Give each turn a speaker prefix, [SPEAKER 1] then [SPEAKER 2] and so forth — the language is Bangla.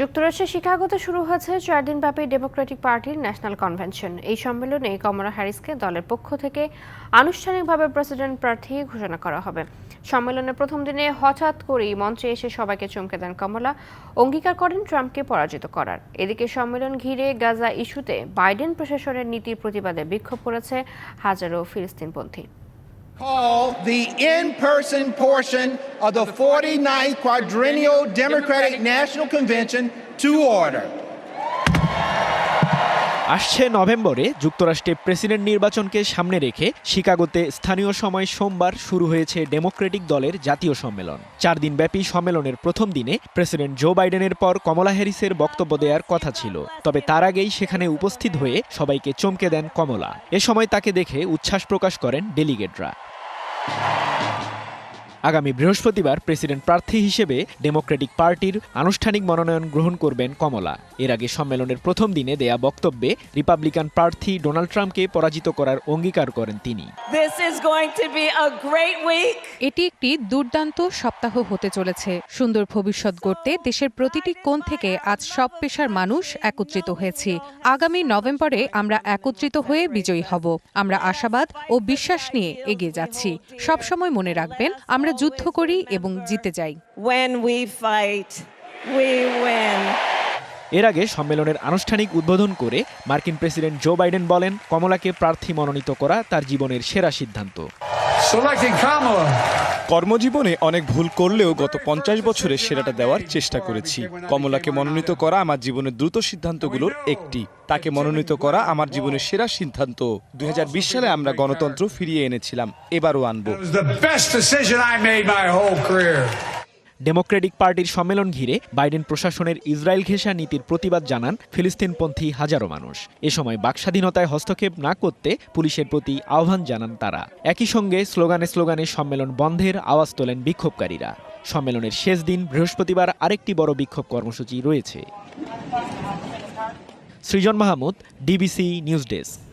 [SPEAKER 1] যুক্তরাষ্ট্রের শিকাগোতে শুরু হয়েছে চার দিনব্যাপী ডেমোক্রেটিক পার্টির ন্যাশনাল কনভেনশন। এই সম্মেলনে কমলা হ্যারিসকে দলের পক্ষ থেকে আনুষ্ঠানিকভাবে প্রেসিডেন্ট প্রার্থী ঘোষণা করা হবে। সম্মেলনের প্রথম দিনে হঠাৎ করেই মঞ্চে এসে সবাইকে চমকে দেন কমলা, অঙ্গীকার করেন ট্রাম্পকে পরাজিত করার। এদিকে সম্মেলন ঘিরে গাজা ইস্যুতে বাইডেন প্রশাসনের নীতির প্রতিবাদে বিক্ষোভ করেছে হাজারো ফিলিস্তিনপন্থী।
[SPEAKER 2] Call the in-person portion of the 49th Quadrennial Democratic National Convention to order.
[SPEAKER 3] আসছে নভেম্বরে যুক্তরাষ্ট্রে প্রেসিডেন্ট নির্বাচনকে সামনে রেখে শিকাগোতে স্থানীয় সময় সোমবার শুরু হয়েছে ডেমোক্রেটিক দলের জাতীয় সম্মেলন। চার দিনব্যাপী সম্মেলনের প্রথম দিনে প্রেসিডেন্ট জো বাইডেনের পর কমলা হ্যারিসের বক্তব্য দেওয়ার কথা ছিল। তবে তার আগেই সেখানে উপস্থিত হয়ে সবাইকে চমকে দেন কমলা। এ সময় তাকে দেখে উচ্ছ্বাস প্রকাশ করেন ডেলিগেটরা। আগামী বৃহস্পতিবার প্রেসিডেন্ট প্রার্থী হিসেবে ডেমোক্রেটিক পার্টির আনুষ্ঠানিক মনোনয়ন গ্রহণ করবেন কমলা। এর আগে সম্মেলনের প্রথম দিনে দেয়া বক্তব্যে রিপাবলিকান প্রার্থী ডোনাল্ড ট্রাম্পকে পরাজিত করার অঙ্গীকার করেন তিনি.
[SPEAKER 4] এটি একটি দুর্দান্ত সপ্তাহ হতে চলেছে। সুন্দর ভবিষ্যৎ গড়তে দেশের প্রতিটি কোণ থেকে আজ সব পেশার মানুষ একত্রিত হয়েছি। আগামী নভেম্বরে আমরা একত্রিত হয়ে বিজয়ী হব। আমরা আশাবাদ ও বিশ্বাস নিয়ে এগিয়ে যাচ্ছি। সবসময় মনে রাখবেন আমরা যুদ্ধ করি এবং জিতে যাই
[SPEAKER 5] When we fight, we
[SPEAKER 3] এর আগে সম্মেলনের আনুষ্ঠানিক উদ্বোধন করে মার্কিন প্রেসিডেন্ট জো বাইডেন বলেন কমলাকে প্রার্থী মনোনীত করা তার জীবনের সেরা সিদ্ধান্ত.
[SPEAKER 6] কর্মজীবনে অনেক ভুল করলেও গত পঞ্চাশ বছরে সেরাটা দেওয়ার চেষ্টা করেছি। কমলাকে মনোনীত করা আমার জীবনের দ্রুত সিদ্ধান্তগুলোর একটি। তাকে মনোনীত করা আমার জীবনের সেরা সিদ্ধান্ত। দুই হাজার বিশ সালে আমরা গণতন্ত্র ফিরিয়ে এনেছিলাম। এবারও আনব।
[SPEAKER 3] ডেমোক্রেটিক পার্টির সম্মেলন ঘিরে বাইডেন প্রশাসনের ইসরায়েল ঘেঁষা নীতির প্রতিবাদ জানান ফিলিস্তিনপন্থী হাজারো মানুষ। এ সময় বাকস্বাধীনতায় হস্তক্ষেপ না করতে পুলিশের প্রতি আহ্বান জানান তারা। একই সঙ্গে স্লোগানে স্লোগানে সম্মেলন বন্ধের আওয়াজ তোলেন বিক্ষোভকারীরা। সম্মেলনের শেষ দিন বৃহস্পতিবার আরেকটি বড় বিক্ষোভ কর্মসূচি রয়েছে। Srijan Mahmud, DBC news desk.